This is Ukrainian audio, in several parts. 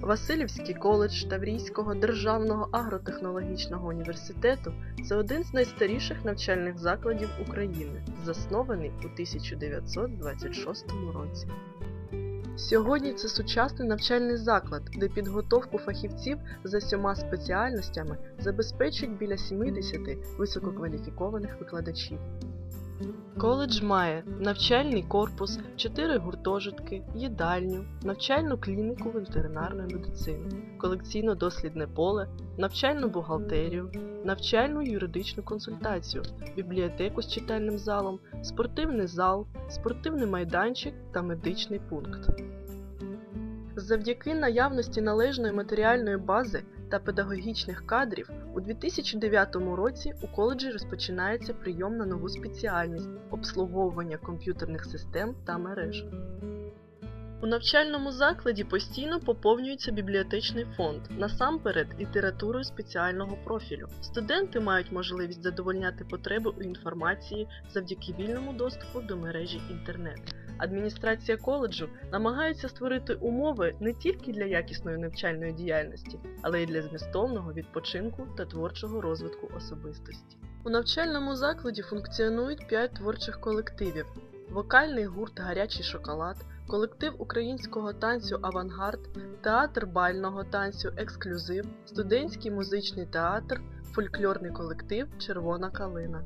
Васильівський коледж Таврійського державного агротехнологічного університету це один з найстаріших навчальних закладів України, заснований у 1926 році. Сьогодні це сучасний навчальний заклад, де підготовку фахівців за сьома спеціальностями забезпечують біля 70 висококваліфікованих викладачів. Коледж має навчальний корпус, 4 гуртожитки, їдальню, навчальну клініку ветеринарної медицини, колекційно-дослідне поле, навчальну бухгалтерію, навчальну юридичну консультацію, бібліотеку з читальним залом, спортивний зал, спортивний майданчик та медичний пункт. Завдяки наявності належної матеріальної бази та педагогічних кадрів у 2009 році у коледжі розпочинається прийом на нову спеціальність обслуговування комп'ютерних систем та мереж. У навчальному закладі постійно поповнюється бібліотечний фонд, насамперед літературою спеціального профілю. Студенти мають можливість задовольняти потреби у інформації завдяки вільному доступу до мережі інтернет. Адміністрація коледжу намагається створити умови не тільки для якісної навчальної діяльності, але й для змістовного відпочинку та творчого розвитку особистості. У навчальному закладі функціонують 5 творчих колективів: вокальний гурт Гарячий шоколад, колектив українського танцю Авангард, театр бального танцю Ексклюзив, студентський музичний театр, фольклорний колектив Червона калина.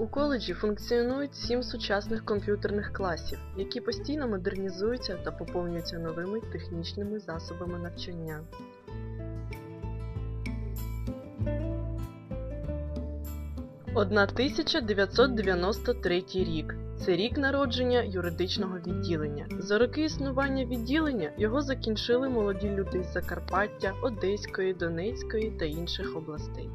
У коледжі функціонують сім сучасних комп'ютерних класів, які постійно модернізуються та поповнюються новими технічними засобами навчання. Одна 1993 рік. Це рік народження юридичного відділення. За роки існування відділення його закінчили молоді люди з Закарпаття, Одеської, Донецької та інших областей.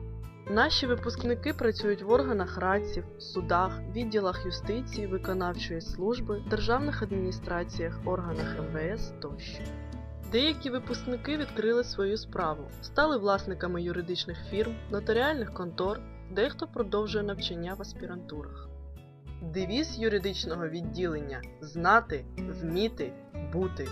Наші випускники працюють в органах радців, судах, відділах юстиції, виконавчої служби, державних адміністраціях, органах МВС тощо. Деякі випускники відкрили свою справу, стали власниками юридичних фірм, нотаріальних контор, дехто продовжує навчання в аспірантурах. Девіз юридичного відділення знати, вміти, бути.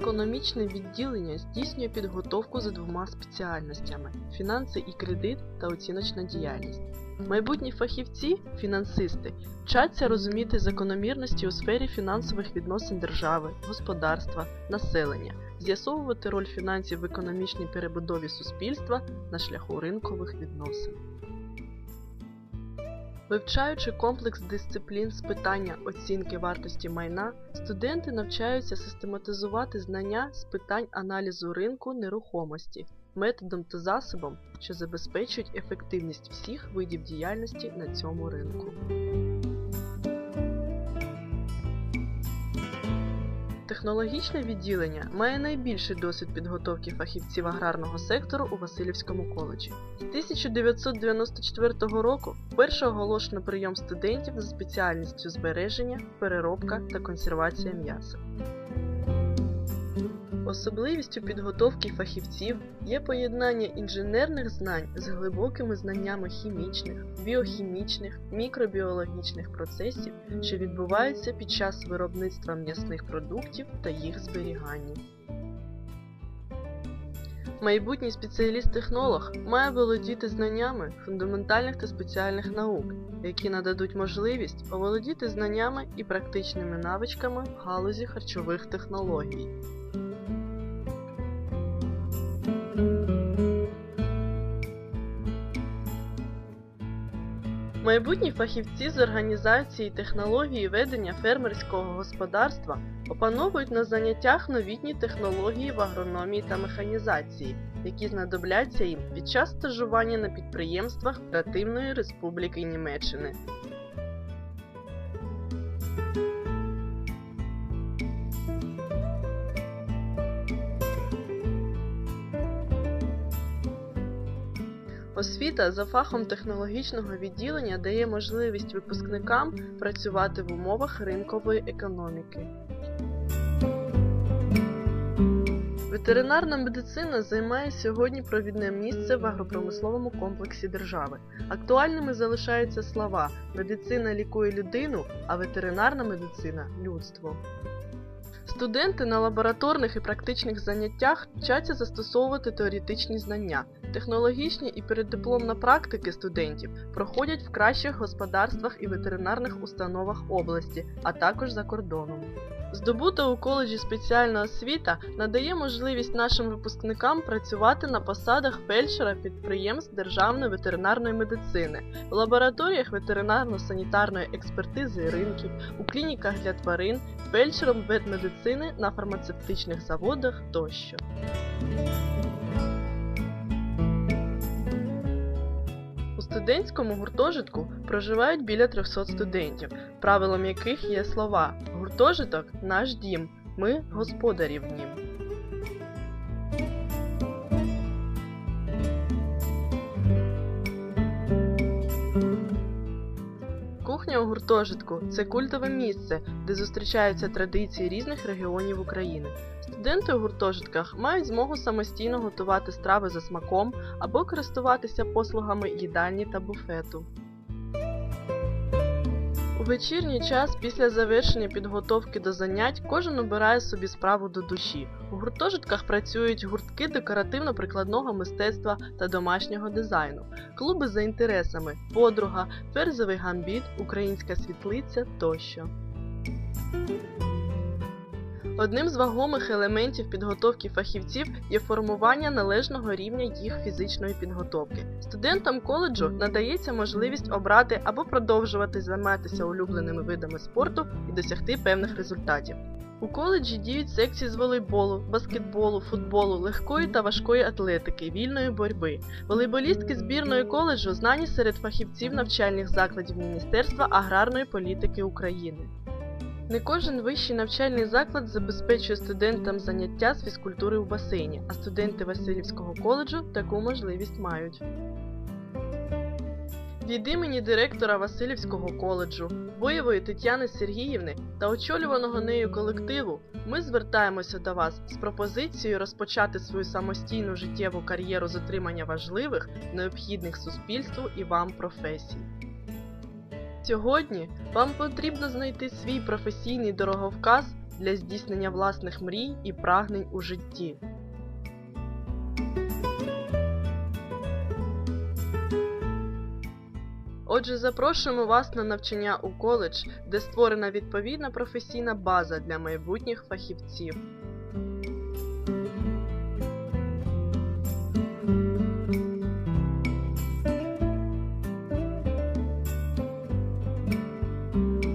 Економічне відділення здійснює підготовку за двома спеціальностями фінанси і кредит та оціночна діяльність. Майбутні фахівці, фінансисти, вчаться розуміти закономірності у сфері фінансових відносин держави, господарства, населення, з'ясовувати роль фінансів в економічній перебудові суспільства на шляху ринкових відносин. Вивчаючи комплекс дисциплін з питання оцінки вартості майна, студенти навчаються систематизувати знання з питань аналізу ринку нерухомості методом та засобом, що забезпечують ефективність всіх видів діяльності на цьому ринку. Технологічне відділення має найбільший досвід підготовки фахівців аграрного сектору у Васильівському коледжі. З 1994 року вперше оголошено прийом студентів за спеціальністю збереження, переробка та консервація м'яса. Особливістю підготовки фахівців є поєднання інженерних знань з глибокими знаннями хімічних, біохімічних, мікробіологічних процесів, що відбуваються під час виробництва м'ясних продуктів та їх зберігання. Майбутній спеціаліст-технолог має володіти знаннями фундаментальних та спеціальних наук, які нададуть можливість оволодіти знаннями і практичними навичками в галузі харчових технологій. Майбутні фахівці з організації технології ведення фермерського господарства опановують на заняттях новітні технології в агрономії та механізації, які знадобляться їм під час стажування на підприємствах Федеративної Республіки Німеччини. Освіта за фахом технологічного відділення дає можливість випускникам працювати в умовах ринкової економіки. Ветеринарна медицина займає сьогодні провідне місце в агропромисловому комплексі держави. Актуальними залишаються слова медицина лікує людину, а ветеринарна медицина людство. Студенти на лабораторних і практичних заняттях вчаться застосовувати теоретичні знання. Технологічні і переддипломна практики студентів проходять в кращих господарствах і ветеринарних установах області, а також за кордоном. Здобута у коледжі спеціальна освіта надає можливість нашим випускникам працювати на посадах фельдшера підприємств державної ветеринарної медицини, в лабораторіях ветеринарно-санітарної експертизи ринків, у клініках для тварин, фельдшером ветмедицини на фармацевтичних заводах тощо. Студентському гуртожитку проживають біля 300 студентів, правилом яких є слова Гуртожиток наш дім, ми господарі в нім. Кухня у гуртожитку це культове місце, де зустрічаються традиції різних регіонів України. Студенти у гуртожитках мають змогу самостійно готувати страви за смаком або користуватися послугами їдальні та буфету. У вечірній час після завершення підготовки до занять кожен обирає собі справу до душі. У гуртожитках працюють гуртки декоративно-прикладного мистецтва та домашнього дизайну, клуби за інтересами, подруга, ферзовий гамбіт, українська світлиця тощо. Одним з вагомих елементів підготовки фахівців є формування належного рівня їх фізичної підготовки. Студентам коледжу надається можливість обрати або продовжувати займатися улюбленими видами спорту і досягти певних результатів. У коледжі діють секції з волейболу, баскетболу, футболу, легкої та важкої атлетики, вільної боротьби. Волейболістки збірної коледжу знані серед фахівців навчальних закладів Міністерства аграрної політики України. Не кожен вищий навчальний заклад забезпечує студентам заняття з фізкультури у басейні, а студенти Васильівського коледжу таку можливість мають. Від імені директора Васильівського коледжу, Боєвої Тетяни Сергіївни та очолюваного нею колективу ми звертаємося до вас з пропозицією розпочати свою самостійну життєву кар'єру з отримання важливих, необхідних суспільству і вам професій. Сьогодні вам потрібно знайти свій професійний дороговказ для здійснення власних мрій і прагнень у житті. Отже, запрошуємо вас на навчання у коледж, де створена відповідна професійна база для майбутніх фахівців.